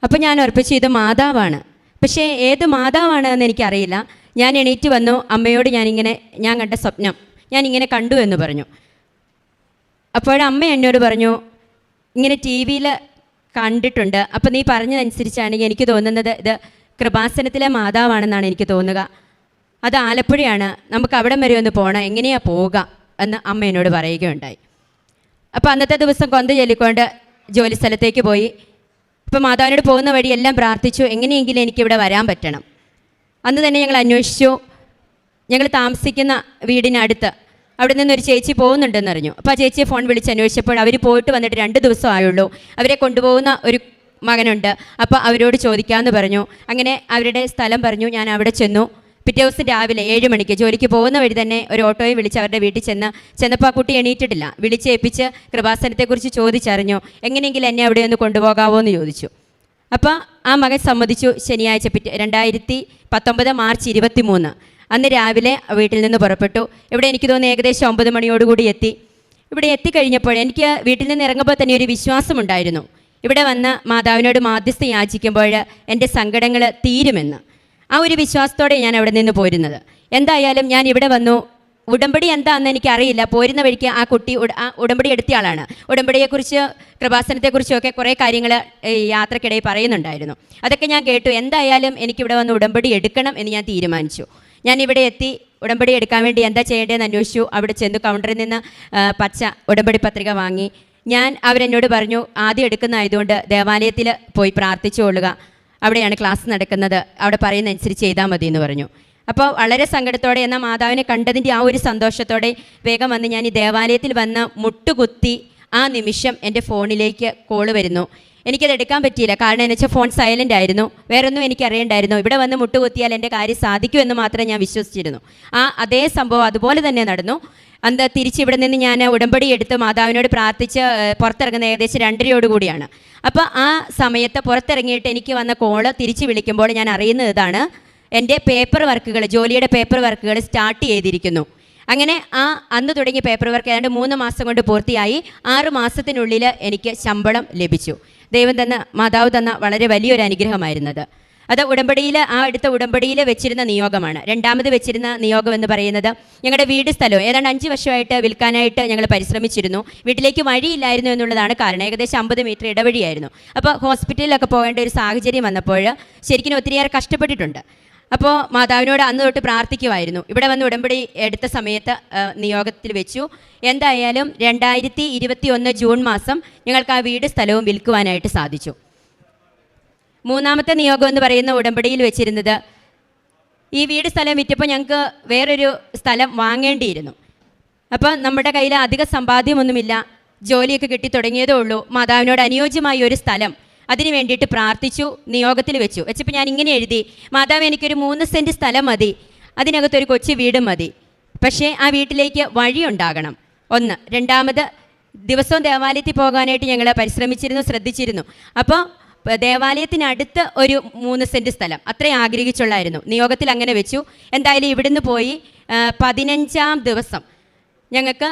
അപ്പോൾ ഞാൻ ഉറപ്പിച്ചു ഇത് മാതാവാണ്. പക്ഷേ ഏത് മാതാവാണ് എന്ന് എനിക്കറിയില്ല. ഞാൻ എണീറ്റ് വന്നു. അമ്മയോട് ഞാനിങ്ങനെ ഞാൻ കണ്ട സ്വപ്നം ഞാൻ ഇങ്ങനെ കണ്ടു എന്ന് പറഞ്ഞു. അപ്പോഴമ്മ എന്നോട് പറഞ്ഞു ഇങ്ങനെ ടി വിയിൽ കണ്ടിട്ടുണ്ട്. അപ്പോൾ നീ പറഞ്ഞതനുസരിച്ചാണെങ്കിൽ എനിക്ക് തോന്നുന്നത് ഇത് കൃപാസനത്തിലെ മാതാവാണെന്നാണ് എനിക്ക് തോന്നുക. അത് ആലപ്പുഴയാണ്. നമുക്ക് അവിടം വരെ ഒന്ന് പോകണം എങ്ങനെയാണ് പോവുക എന്ന് അമ്മ എന്നോട് പറയുകയുണ്ടായി. അപ്പോൾ അന്നത്തെ ദിവസം കൊന്ത ചൊല്ലിക്കൊണ്ട് ജോലി സ്ഥലത്തേക്ക് പോയി. അപ്പോൾ മാതാവിനോട് പോകുന്ന വഴി എല്ലാം പ്രാർത്ഥിച്ചു. എങ്ങനെയെങ്കിലും എനിക്കിവിടെ വരാൻ പറ്റണം. അന്ന് തന്നെ ഞങ്ങൾ അന്വേഷിച്ചു. ഞങ്ങൾ താമസിക്കുന്ന വീടിനടുത്ത് അവിടെ നിന്ന് ഒരു ചേച്ചി പോകുന്നുണ്ടെന്ന് അറിഞ്ഞു. അപ്പോൾ ആ ചേച്ചിയെ ഫോൺ വിളിച്ച് അന്വേഷിച്ചപ്പോൾ അവർ പോയിട്ട് വന്നിട്ട് രണ്ട് ദിവസം ആയുള്ളൂ അവരെ കൊണ്ടുപോകുന്ന ഒരു മകനുണ്ട്. അപ്പോൾ അവരോട് ചോദിക്കാമെന്ന് പറഞ്ഞു. അങ്ങനെ അവരുടെ സ്ഥലം പറഞ്ഞു. ഞാൻ അവിടെ ചെന്നു. പിറ്റേ ദിവസം രാവിലെ ഏഴ് മണിക്ക് ജോലിക്ക് പോകുന്ന വഴി തന്നെ ഒരു ഓട്ടോയെ വിളിച്ച് അവരുടെ വീട്ടിൽ ചെന്ന് ചെന്നപ്പോൾ ആ കുട്ടി എണീറ്റിട്ടില്ല. വിളിച്ചേൽപ്പിച്ച് കൃപാസനത്തെക്കുറിച്ച് ചോദിച്ചറിഞ്ഞു. എങ്ങനെയെങ്കിലും എന്നെ അവിടെ ഒന്ന് കൊണ്ടുപോകാവോ എന്ന് ചോദിച്ചു. അപ്പോൾ ആ മകൻ സമ്മതിച്ചു ശനിയാഴ്ച പിറ്റേ രണ്ടായിരത്തി പത്തൊമ്പത് മാർച്ച് ഇരുപത്തി മൂന്ന് അന്ന് രാവിലെ വീട്ടിൽ നിന്ന് പുറപ്പെട്ടു. ഇവിടെ എനിക്ക് തോന്നുന്നു ഏകദേശം ഒമ്പത് മണിയോടുകൂടി എത്തി. ഇവിടെ എത്തിക്കഴിഞ്ഞപ്പോൾ എനിക്ക് വീട്ടിൽ നിന്ന് ഇറങ്ങുമ്പോൾ തന്നെ ഒരു വിശ്വാസമുണ്ടായിരുന്നു. ഇവിടെ വന്ന് മാതാവിനോട് മാധ്യസ്ഥ യാചിക്കുമ്പോൾ എന്റെ സങ്കടങ്ങൾ തീരുമെന്ന്. ആ ഒരു വിശ്വാസത്തോടെ ഞാൻ അവിടെ നിന്ന് പോരുന്നത്. എന്തായാലും ഞാൻ ഇവിടെ വന്നു. ഉടമ്പടി എന്താണെന്ന് എനിക്കറിയില്ല. പോരുന്ന വഴിക്ക് ആ കുട്ടി ഉടമ്പടി എടുത്ത ആളാണ്. ഉടമ്പടിയെക്കുറിച്ച് കൃപാസനത്തെക്കുറിച്ചും ഒക്കെ കുറേ കാര്യങ്ങൾ യാത്രക്കിടയിൽ പറയുന്നുണ്ടായിരുന്നു. അതൊക്കെ ഞാൻ കേട്ടു. എന്തായാലും എനിക്കിവിടെ വന്ന് ഉടമ്പടി എടുക്കണം എന്ന് ഞാൻ തീരുമാനിച്ചു. ഞാൻ ഇവിടെ എത്തി. ഉടമ്പടി എടുക്കാൻ വേണ്ടി എന്താ ചെയ്യേണ്ടതെന്ന് അന്വേഷിച്ചു. അവിടെ ചെന്നു കൗണ്ടറിൽ നിന്ന് പച്ച ഉടമ്പടി പത്രിക വാങ്ങി. ഞാൻ അവരെന്നോട് പറഞ്ഞു ആദ്യം എടുക്കുന്നതായതുകൊണ്ട് ദേവാലയത്തിൽ പോയി പ്രാർത്ഥിച്ചുകൊള്ളുക അവിടെയാണ് ക്ലാസ് നടക്കുന്നത്. അവിടെ പറയുന്ന അനുസരിച്ച് ചെയ്താൽ മതി എന്ന് പറഞ്ഞു. അപ്പോൾ വളരെ സങ്കടത്തോടെ എന്നാൽ മാതാവിനെ കണ്ടതിന്റെ ആ ഒരു സന്തോഷത്തോടെ വേഗം വന്ന് ഞാൻ ഈ ദേവാലയത്തിൽ വന്ന് മുട്ടുകുത്തി ആ നിമിഷം എന്റെ ഫോണിലേക്ക് കോൾ വരുന്നു. എനിക്കത് എടുക്കാൻ പറ്റിയില്ല. കാരണം എന്ന് വെച്ചാൽ ഫോൺ സൈലന്റ് ആയിരുന്നു. വേറൊന്നും എനിക്ക് അറിയണ്ടായിരുന്നു ഇവിടെ വന്ന് മുട്ടുകുത്തിയാൽ എന്റെ കാര്യം സാധിക്കുമെന്ന് മാത്രമേ ഞാൻ വിശ്വസിച്ചിരുന്നു. ആ അതേ സംഭവം അതുപോലെ തന്നെ നടന്നു. അന്ന് തിരിച്ച് ഇവിടെ നിന്ന് ഞാൻ ഉടമ്പടി എടുത്ത് മാതാവിനോട് പ്രാർത്ഥിച്ച് പുറത്തിറങ്ങുന്ന ഏകദേശം രണ്ടരയോട് കൂടിയാണ്. അപ്പോൾ ആ സമയത്ത് പുറത്തിറങ്ങിയിട്ട് എനിക്ക് വന്ന കോൾ തിരിച്ച് വിളിക്കുമ്പോൾ ഞാൻ അറിയുന്നത് ഇതാണ്. എന്റെ പേപ്പർ വർക്കുകൾ ജോലിയുടെ പേപ്പർ വർക്കുകൾ സ്റ്റാർട്ട് ചെയ്തിരിക്കുന്നു. അങ്ങനെ ആ അന്ന് തുടങ്ങിയ പേപ്പർ വർക്ക് ഏതാണ്ട് മൂന്ന് മാസം കൊണ്ട് പൂർത്തിയായി. ആറ് മാസത്തിനുള്ളിൽ എനിക്ക് ശമ്പളം ലഭിച്ചു. ദൈവം തന്ന മാതാവ് തന്ന വളരെ വലിയൊരു അനുഗ്രഹമായിരുന്നത്. അത് ഉടമ്പടിയിൽ ആ അടുത്ത ഉടമ്പടിയിൽ വെച്ചിരുന്ന നിയോഗമാണ്. രണ്ടാമത് വെച്ചിരുന്ന നിയോഗം എന്ന് പറയുന്നത് ഞങ്ങളുടെ വീട് സ്ഥലവും ഏതാണ്ട് അഞ്ച് വർഷമായിട്ട് വിൽക്കാനായിട്ട് ഞങ്ങൾ പരിശ്രമിച്ചിരുന്നു. വീട്ടിലേക്ക് വഴിയില്ലായിരുന്നു എന്നുള്ളതാണ് കാരണം. ഏകദേശം അമ്പത് മീറ്റർ ഇടവഴിയായിരുന്നു. അപ്പോൾ ഹോസ്പിറ്റലിലൊക്കെ പോകേണ്ട ഒരു സാഹചര്യം വന്നപ്പോൾ ശരിക്കും ഒത്തിരിയേറെ കഷ്ടപ്പെട്ടിട്ടുണ്ട്. അപ്പോൾ മാതാവിനോട് അന്ന് തൊട്ട് പ്രാർത്ഥിക്കുമായിരുന്നു ഇവിടെ വന്ന് ഉടമ്പടി എടുത്ത സമയത്ത് നിയോഗത്തിൽ വെച്ചു. എന്തായാലും രണ്ടായിരത്തി ഇരുപത്തി ഒന്ന് ജൂൺ മാസം ഞങ്ങൾക്ക് ആ വീട് സ്ഥലവും വിൽക്കുവാനായിട്ട് സാധിച്ചു. മൂന്നാമത്തെ നിയോഗം എന്ന് പറയുന്ന ഉടമ്പടിയിൽ വെച്ചിരുന്നത് ഈ വീട് സ്ഥലം വിറ്റപ്പോൾ ഞങ്ങൾക്ക് വേറൊരു സ്ഥലം വാങ്ങേണ്ടിയിരുന്നു. അപ്പോൾ നമ്മുടെ കയ്യിൽ അധിക സമ്പാദ്യമൊന്നുമില്ല. ജോലിയൊക്കെ കിട്ടി തുടങ്ങിയതേ ഉള്ളൂ. മാതാവിനോട് അനുയോജ്യമായ ഒരു സ്ഥലം അതിന് വേണ്ടിയിട്ട് പ്രാർത്ഥിച്ചു നിയോഗത്തിൽ വെച്ചു. വെച്ചപ്പോൾ ഞാൻ ഇങ്ങനെ എഴുതി മാതാവ് എനിക്കൊരു മൂന്ന് സെന്റ് സ്ഥലം മതി. അതിനകത്തൊരു കൊച്ചു വീട് മതി. പക്ഷേ ആ വീട്ടിലേക്ക് വഴിയുണ്ടാകണം ഒന്ന് രണ്ടാമത് ദിവസവും ദേവാലയത്തിൽ പോകാനായിട്ട് ഞങ്ങൾ പരിശ്രമിച്ചിരുന്നു ശ്രദ്ധിച്ചിരുന്നു. അപ്പോൾ ദേവാലയത്തിനടുത്ത് ഒരു മൂന്ന് സെന്റ് സ്ഥലം. അത്രയും ആഗ്രഹിച്ചുള്ളായിരുന്നു. നിയോഗത്തിൽ അങ്ങനെ വെച്ചു. എന്തായാലും ഇവിടുന്ന് പോയി പതിനഞ്ചാം ദിവസം ഞങ്ങൾക്ക്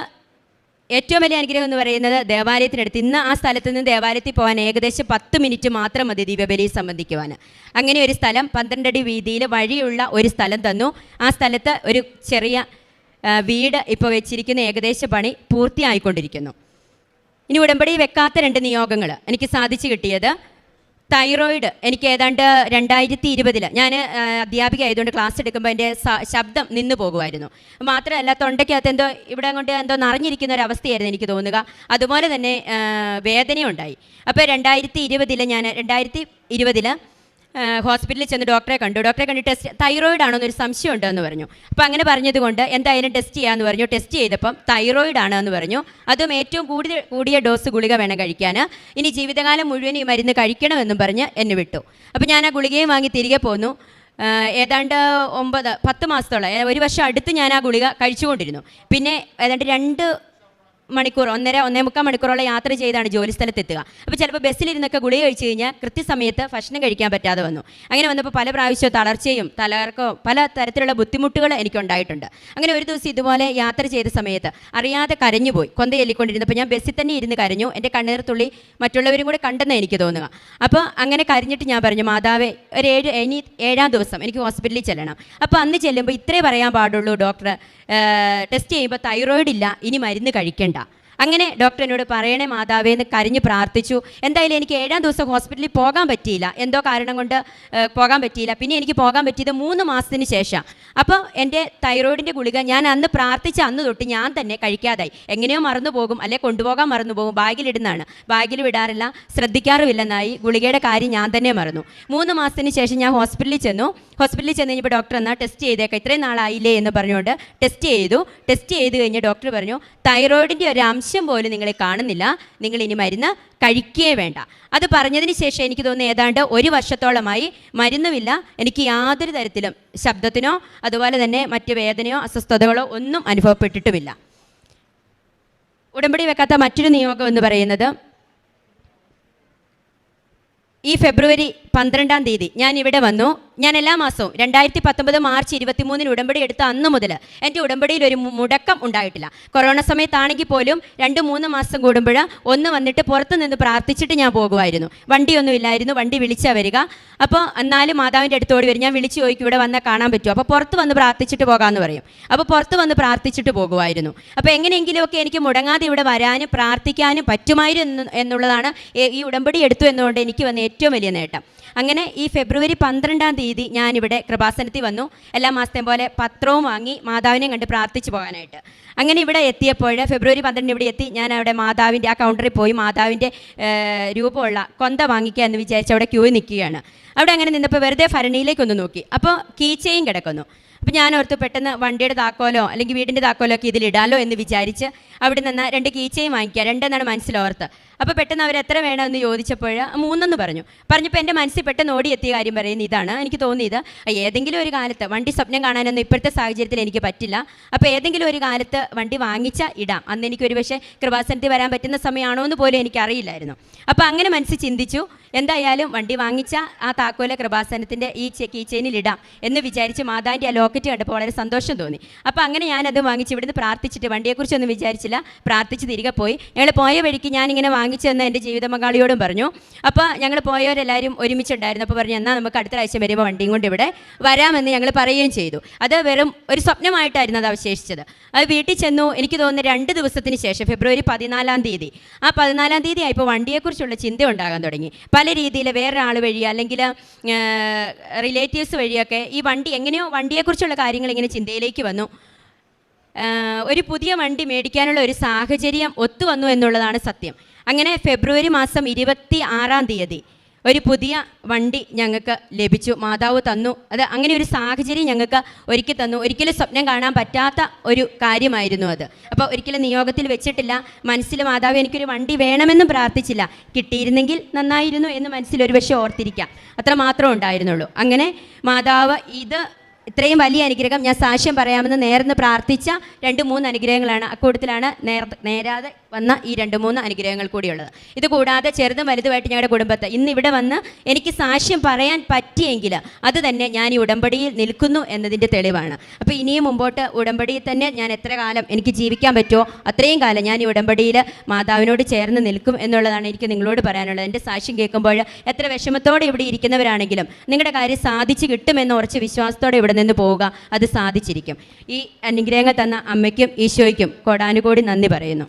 ഏറ്റവും വലിയ അനുഗ്രഹം എന്ന് പറയുന്നത് ദേവാലയത്തിനടുത്ത്. ഇന്ന് ആ സ്ഥലത്ത് നിന്ന് ദേവാലയത്തിൽ പോകാൻ ഏകദേശം പത്ത് മിനിറ്റ് മാത്രം മതി ദീപബലിയെ സംബന്ധിക്കുവാൻ. അങ്ങനെ ഒരു സ്ഥലം പന്ത്രണ്ടടി വീതിയിൽ വഴിയുള്ള ഒരു സ്ഥലം തന്നു. ആ സ്ഥലത്ത് ഒരു ചെറിയ വീട് ഇപ്പോൾ വെച്ചിരിക്കുന്ന ഏകദേശ പണി പൂർത്തിയായിക്കൊണ്ടിരിക്കുന്നു. ഇനി ഉടമ്പടി വെക്കാത്ത രണ്ട് നിയോഗങ്ങൾ എനിക്ക് സാധിച്ചു കിട്ടിയത്. തൈറോയിഡ്. എനിക്ക് ഏതാണ്ട് രണ്ടായിരത്തി ഇരുപതിൽ ഞാൻ അധ്യാപിക ആയതുകൊണ്ട് ക്ലാസ് എടുക്കുമ്പോൾ എന്റെ ശബ്ദം നിന്നു പോകുമായിരുന്നു. മാത്രമല്ല തൊണ്ടയ്ക്കകത്ത് എന്തോ ഇവിടെ കൊണ്ട് എന്തോ നിറഞ്ഞിരിക്കുന്ന ഒരു അവസ്ഥയായിരുന്നു എനിക്ക് തോന്നുക. അതുപോലെ തന്നെ വേദനയുണ്ടായി. അപ്പോൾ രണ്ടായിരത്തി ഇരുപതിൽ ഞാൻ രണ്ടായിരത്തി ഇരുപതിൽ ഹോസ്പിറ്റലിൽ ചെന്ന് ഡോക്ടറെ കണ്ടു. ഡോക്ടറെ കണ്ട് ടെസ്റ്റ് തൈറോയിഡ് ആണോ എന്നൊരു സംശയം ഉണ്ടെന്ന് പറഞ്ഞു. അപ്പോൾ അങ്ങനെ പറഞ്ഞതുകൊണ്ട് എന്തായാലും ടെസ്റ്റ് ചെയ്യാമെന്ന് പറഞ്ഞു. ടെസ്റ്റ് ചെയ്തപ്പം തൈറോയിഡ് ആണ് എന്ന് പറഞ്ഞു. അതും ഏറ്റവും കൂടുതൽ കൂടിയ ഡോസ് ഗുളിക വേണം കഴിക്കാൻ ഇനി ജീവിതകാലം മുഴുവൻ ഈ മരുന്ന് കഴിക്കണമെന്നും പറഞ്ഞ് എന്നെ വിട്ടു. അപ്പോൾ ഞാൻ ആ ഗുളികയും വാങ്ങി തിരികെ പോന്നു. ഏതാണ്ട് ഒമ്പത് പത്ത് മാസത്തോളം ഒരു വർഷം അടുത്ത് ഞാൻ ആ ഗുളിക കഴിച്ചുകൊണ്ടിരുന്നു. പിന്നെ ഏതാണ്ട് രണ്ട് മണിക്കൂർ ഒന്നര ഒന്നേ മുക്കാൽ മണിക്കൂറോളം യാത്ര ചെയ്താണ് ജോലി സ്ഥലത്തെത്തുക. അപ്പോൾ ചിലപ്പോൾ ബസ്സിലിരുന്നൊക്കെ ഗുളിക കഴിച്ചു കഴിഞ്ഞാൽ കൃത്യസമയത്ത് ഭക്ഷണം കഴിക്കാൻ പറ്റാതെ വന്നു. അങ്ങനെ വന്നപ്പോൾ പല പ്രാവശ്യവും തളർച്ചയും തലകർക്കോ പല തരത്തിലുള്ള ബുദ്ധിമുട്ടുകൾ എനിക്കുണ്ടായിട്ടുണ്ട്. അങ്ങനെ ഒരു ദിവസം ഇതുപോലെ യാത്ര ചെയ്ത സമയത്ത് അറിയാതെ കരഞ്ഞുപോയി. കൊന്ത ചൊല്ലിക്കൊണ്ടിരുന്നപ്പോൾ ഞാൻ ബസ്സിൽ തന്നെ ഇരുന്ന് കരഞ്ഞു. എന്റെ കണ്ണീർ തുള്ളി മറ്റുള്ളവരും കൂടെ കണ്ടെന്ന് എനിക്ക് തോന്നുക. അപ്പോൾ അങ്ങനെ കരഞ്ഞിട്ട് ഞാൻ പറഞ്ഞു മാതാവേ ഒരു ഏഴ് ഇനി ഏഴാം ദിവസം എനിക്ക് ഹോസ്പിറ്റലിൽ ചെല്ലണം. അപ്പോൾ അന്ന് ചെല്ലുമ്പോൾ ഇത്രേ പറയാൻ പാടുള്ളൂ ഡോക്ടർ ടെസ്റ്റ് ചെയ്യുമ്പോൾ തൈറോയിഡ് ഇല്ല ഇനി മരുന്ന് കഴിക്കണ്ട. അങ്ങനെ ഡോക്ടർ എന്നോട് പറയണേ മാതാവേ എന്ന് കരഞ്ഞ് പ്രാർത്ഥിച്ചു. എന്തായാലും എനിക്ക് ഏഴാം ദിവസം ഹോസ്പിറ്റലിൽ പോകാൻ പറ്റിയില്ല. എന്തോ കാരണം കൊണ്ട് പോകാൻ പറ്റിയില്ല. പിന്നെ എനിക്ക് പോകാൻ പറ്റിയത് മൂന്ന് മാസത്തിന് ശേഷം. അപ്പോൾ എന്റെ തൈറോയിഡിന്റെ ഗുളിക ഞാൻ അന്ന് പ്രാർത്ഥിച്ച അന്ന് തൊട്ട് ഞാൻ തന്നെ കഴിക്കാതായി. എങ്ങനെയോ മറന്നു പോകും അല്ലെ കൊണ്ടുപോകാൻ മറന്നു പോകും ബാഗിലിടുന്നതാണ്. ബാഗിൽ വിടാറില്ല ശ്രദ്ധിക്കാറുമില്ലെന്നായി ഗുളികയുടെ കാര്യം ഞാൻ തന്നെ മറന്നു. മൂന്ന് മാസത്തിന് ശേഷം ഞാൻ ഹോസ്പിറ്റലിൽ ചെന്നു. ഹോസ്പിറ്റലിൽ ചെന്ന് കഴിഞ്ഞപ്പോൾ ഡോക്ടർ എന്നാൽ ടെസ്റ്റ് ചെയ്തേക്കാം ഇത്രയും നാളായില്ലേ? എന്ന് പറഞ്ഞുകൊണ്ട് ടെസ്റ്റ് ചെയ്തു. ടെസ്റ്റ് ചെയ്ത് കഴിഞ്ഞ് ഡോക്ടർ പറഞ്ഞു തൈറോയിഡിന്റെ ഒരു അംശം പോലും നിങ്ങളെ കാണുന്നില്ല. നിങ്ങൾ ഇനി മരുന്ന് കഴിക്കേ വേണ്ട. അത് പറഞ്ഞതിന് ശേഷം എനിക്ക് തോന്നുന്നു ഏതാണ്ട് ഒരു വർഷത്തോളമായി മരുന്നുമില്ല. എനിക്ക് യാതൊരു തരത്തിലും ശബ്ദത്തിനോ അതുപോലെ തന്നെ മറ്റ് വേദനയോ അസ്വസ്ഥതകളോ ഒന്നും അനുഭവപ്പെട്ടിട്ടുമില്ല. ഉടമ്പടി വെക്കാത്ത മറ്റൊരു നിയോഗം എന്ന് പറയുന്നത് ഈ ഫെബ്രുവരി പന്ത്രണ്ടാം തീയതി. ഞാൻ ഇവിടെ വന്നു. ഞാൻ എല്ലാ മാസവും രണ്ടായിരത്തി പത്തൊമ്പത് മാർച്ച് ഇരുപത്തി മൂന്നിന് ഉടമ്പടി എടുത്ത അന്ന് മുതൽ എന്റെ ഉടമ്പടിയിൽ ഒരു മുടക്കം ഉണ്ടായിട്ടില്ല. കൊറോണ സമയത്താണെങ്കിൽ പോലും രണ്ട് മൂന്ന് മാസം കൂടുമ്പോൾ ഒന്ന് വന്നിട്ട് പുറത്ത് നിന്ന് പ്രാർത്ഥിച്ചിട്ട് ഞാൻ പോകുമായിരുന്നു. വണ്ടിയൊന്നും ഇല്ലായിരുന്നു. വണ്ടി വിളിച്ചാൽ വരിക. അപ്പോൾ എന്നാലും മാതാവിന്റെ അടുത്തോടി വരും. ഞാൻ വിളിച്ച് ചോദിക്കും ഇവിടെ വന്നാൽ കാണാൻ പറ്റുമോ? അപ്പോൾ പുറത്ത് വന്ന് പ്രാർത്ഥിച്ചിട്ട് പോകാമെന്ന് പറയും. അപ്പോൾ പുറത്ത് വന്ന് പ്രാർത്ഥിച്ചിട്ട് പോകുമായിരുന്നു. അപ്പോൾ എങ്ങനെയെങ്കിലുമൊക്കെ എനിക്ക് മുടങ്ങാതെ ഇവിടെ വരാനും പ്രാർത്ഥിക്കാനും പറ്റുമായിരുന്നു എന്നുള്ളതാണ് ഈ ഉടമ്പടി എടുത്തു എന്നുകൊണ്ട് എനിക്ക് വന്ന ഏറ്റവും വലിയ നേട്ടം. അങ്ങനെ ഈ ഫെബ്രുവരി പന്ത്രണ്ടാം തീയതി ഞാനിവിടെ കൃപാസനത്തിൽ വന്നു. എല്ലാ മാസത്തെ പോലെ പത്രവും വാങ്ങി മാതാവിനെ കണ്ട് പ്രാർത്ഥിച്ചു പോകാനായിട്ട്. അങ്ങനെ ഇവിടെ എത്തിയപ്പോൾ ഫെബ്രുവരി പന്ത്രണ്ടിന് ഇവിടെ എത്തി. ഞാൻ അവിടെ മാതാവിന്റെ ആ കൗണ്ടറിൽ പോയി മാതാവിന്റെ രൂപമുള്ള കൊന്ത വാങ്ങിക്കുക എന്ന് വിചാരിച്ച് അവിടെ ക്യൂ നിൽക്കുകയാണ്. അവിടെ അങ്ങനെ നിന്നപ്പോൾ വെറുതെ ഭരണിയിലേക്കൊന്ന് നോക്കി. അപ്പോൾ കീച്ചയും കിടക്കുന്നു. അപ്പോൾ ഞാൻ ഓർത്ത് പെട്ടെന്ന് വണ്ടിയുടെ താക്കോലോ അല്ലെങ്കിൽ വീടിന്റെ താക്കോലോ ഒക്കെ ഇതിലിടാലോ എന്ന് വിചാരിച്ച് അവിടെ നിന്ന് രണ്ട് കീച്ചയും വാങ്ങിക്കുക. രണ്ടെന്നാണ് മനസ്സിലോർത്ത്. അപ്പോൾ പെട്ടെന്ന് അവർ എത്ര വേണമെന്ന് ചോദിച്ചപ്പോൾ മൂന്നെന്ന് പറഞ്ഞു. പറഞ്ഞപ്പോൾ എന്റെ മനസ്സിൽ പെട്ടെന്ന് ഓടിയെത്തിയ കാര്യം പറയുന്നത് ഇതാണ്. എനിക്ക് തോന്നിയത് ഏതെങ്കിലും ഒരു കാലത്ത് വണ്ടി സ്വപ്നം കാണാനൊന്നും ഇപ്പോഴത്തെ സാഹചര്യത്തിൽ എനിക്ക് പറ്റില്ല. അപ്പോൾ ഏതെങ്കിലും ഒരു കാലത്ത് വണ്ടി വാങ്ങിച്ചാൽ ഇടാം. അന്ന് എനിക്ക് ഒരു പക്ഷേ കൃപാസനത്തിൽ വരാൻ പറ്റുന്ന സമയമാണോ എന്ന് പോലും എനിക്കറിയില്ലായിരുന്നു. അപ്പോൾ അങ്ങനെ മനസ്സിൽ ചിന്തിച്ചു. എന്തായാലും വണ്ടി വാങ്ങിച്ച ആ താക്കോല കൃപാസനത്തിന്റെ ഈ കീ ചെയിനിൽ ഇടാം എന്ന് വിചാരിച്ച് മാതാവിന്റെ ആ ലോക്കറ്റ് കണ്ടപ്പോൾ വളരെ സന്തോഷം തോന്നി. അപ്പോൾ അങ്ങനെ ഞാനത് വാങ്ങിച്ച് ഇവിടുന്ന് പ്രാർത്ഥിച്ചിട്ട് വണ്ടിയെക്കുറിച്ചൊന്നും വിചാരിച്ചില്ല. പ്രാർത്ഥിച്ച് തിരികെ പോയി. ഞങ്ങൾ പോയ വഴിക്ക് ഞാനിങ്ങനെ വാങ്ങിച്ചെന്ന് എന്റെ ജീവിത പങ്കാളിയോടും പറഞ്ഞു. അപ്പോൾ ഞങ്ങൾ പോയവരെല്ലാവരും ഒരുമിച്ചുണ്ടായിരുന്നു. അപ്പോൾ പറഞ്ഞു എന്നാൽ നമുക്ക് അടുത്ത ആഴ്ച വരുമ്പോൾ വണ്ടിയും കൊണ്ട് ഇവിടെ വരാമെന്ന് ഞങ്ങൾ പറയുകയും ചെയ്തു. അത് വെറും ഒരു സ്വപ്നമായിട്ടായിരുന്നു അത് അവശേഷിച്ചത്. അത് വീട്ടിൽ ചെന്നു. എനിക്ക് തോന്നുന്നു രണ്ട് ദിവസത്തിന് ശേഷം ഫെബ്രുവരി പതിനാലാം തീയതി. ആ പതിനാലാം തീയതി ആയപ്പോൾ വണ്ടിയെക്കുറിച്ചുള്ള ചിന്ത ഉണ്ടാകാൻ തുടങ്ങി. പല രീതിയിൽ വേറൊരാൾ വഴി അല്ലെങ്കിൽ റിലേറ്റീവ്സ് വഴിയൊക്കെ ഈ വണ്ടി എങ്ങനെയോ വണ്ടിയെക്കുറിച്ചുള്ള കാര്യങ്ങൾ ഇങ്ങനെ ചിന്തയിലേക്ക് വന്നു. ഒരു പുതിയ വണ്ടി മേടിക്കാനുള്ള ഒരു സാഹചര്യം ഒത്തു വന്നു എന്നുള്ളതാണ് സത്യം. അങ്ങനെ ഫെബ്രുവരി മാസം ഇരുപത്തി ആറാം തീയതി ഒരു പുതിയ വണ്ടി ഞങ്ങൾക്ക് ലഭിച്ചു മാതാവ് തന്നു. അത് അങ്ങനെ ഒരു സാഹചര്യം ഞങ്ങൾക്ക് ഒരുക്കി തന്നു. ഒരിക്കലും സ്വപ്നം കാണാൻ പറ്റാത്ത ഒരു കാര്യമായിരുന്നു അത്. അപ്പോൾ ഒരിക്കലും നിയോഗത്തിൽ വെച്ചിട്ടില്ല. മനസ്സിൽ മാതാവ് എനിക്കൊരു വണ്ടി വേണമെന്നും പ്രാർത്ഥിച്ചില്ല. കിട്ടിയിരുന്നെങ്കിൽ നന്നായിരുന്നു എന്ന് മനസ്സിൽ ഒരു പക്ഷേ ഓർത്തിരിക്കാം. അത്ര മാത്രമേ ഉണ്ടായിരുന്നുള്ളൂ. അങ്ങനെ മാതാവ് ഇത് ഇത്രയും വലിയ അനുഗ്രഹം ഞാൻ സാക്ഷ്യം പറയാമെന്ന് നേർന്ന് പ്രാർത്ഥിച്ച രണ്ട് മൂന്ന് അനുഗ്രഹങ്ങളാണ്. അക്കൂട്ടത്തിലാണ് നേർ നേരാതെ വന്ന ഈ രണ്ട് മൂന്ന് അനുഗ്രഹങ്ങൾ കൂടിയുള്ളത്. ഇത് കൂടാതെ ചെറുതും വലുതുമായിട്ട് ഞങ്ങളുടെ കുടുംബത്തെ ഇന്ന് ഇവിടെ വന്ന് എനിക്ക് സാക്ഷ്യം പറയാൻ പറ്റിയെങ്കിൽ അത് തന്നെ ഞാൻ ഈ ഉടമ്പടിയിൽ നിൽക്കുന്നു എന്നതിന്റെ തെളിവാണ്. അപ്പോൾ ഇനിയും മുമ്പോട്ട് ഉടമ്പടിയിൽ തന്നെ ഞാൻ എത്ര കാലം എനിക്ക് ജീവിക്കാൻ പറ്റുമോ അത്രയും കാലം ഞാൻ ഈ ഉടമ്പടിയിൽ മാതാവിനോട് ചേർന്ന് നിൽക്കും എന്നുള്ളതാണ് എനിക്ക് നിങ്ങളോട് പറയാനുള്ളത്. എന്റെ സാക്ഷ്യം കേൾക്കുമ്പോൾ എത്ര വിഷമത്തോടെ ഇവിടെ ഇരിക്കുന്നവരാണെങ്കിലും നിങ്ങളുടെ കാര്യം സാധിച്ചു കിട്ടുമെന്ന് ഉറച്ച് വിശ്വാസത്തോടെ ഇവിടെ നിന്ന് പോവുക അത് സാധിച്ചിരിക്കും. ഈ അനുഗ്രഹങ്ങൾ തന്ന അമ്മയ്ക്കും ഈശോയ്ക്കും കോടാനുകോടി നന്ദി പറയുന്നു.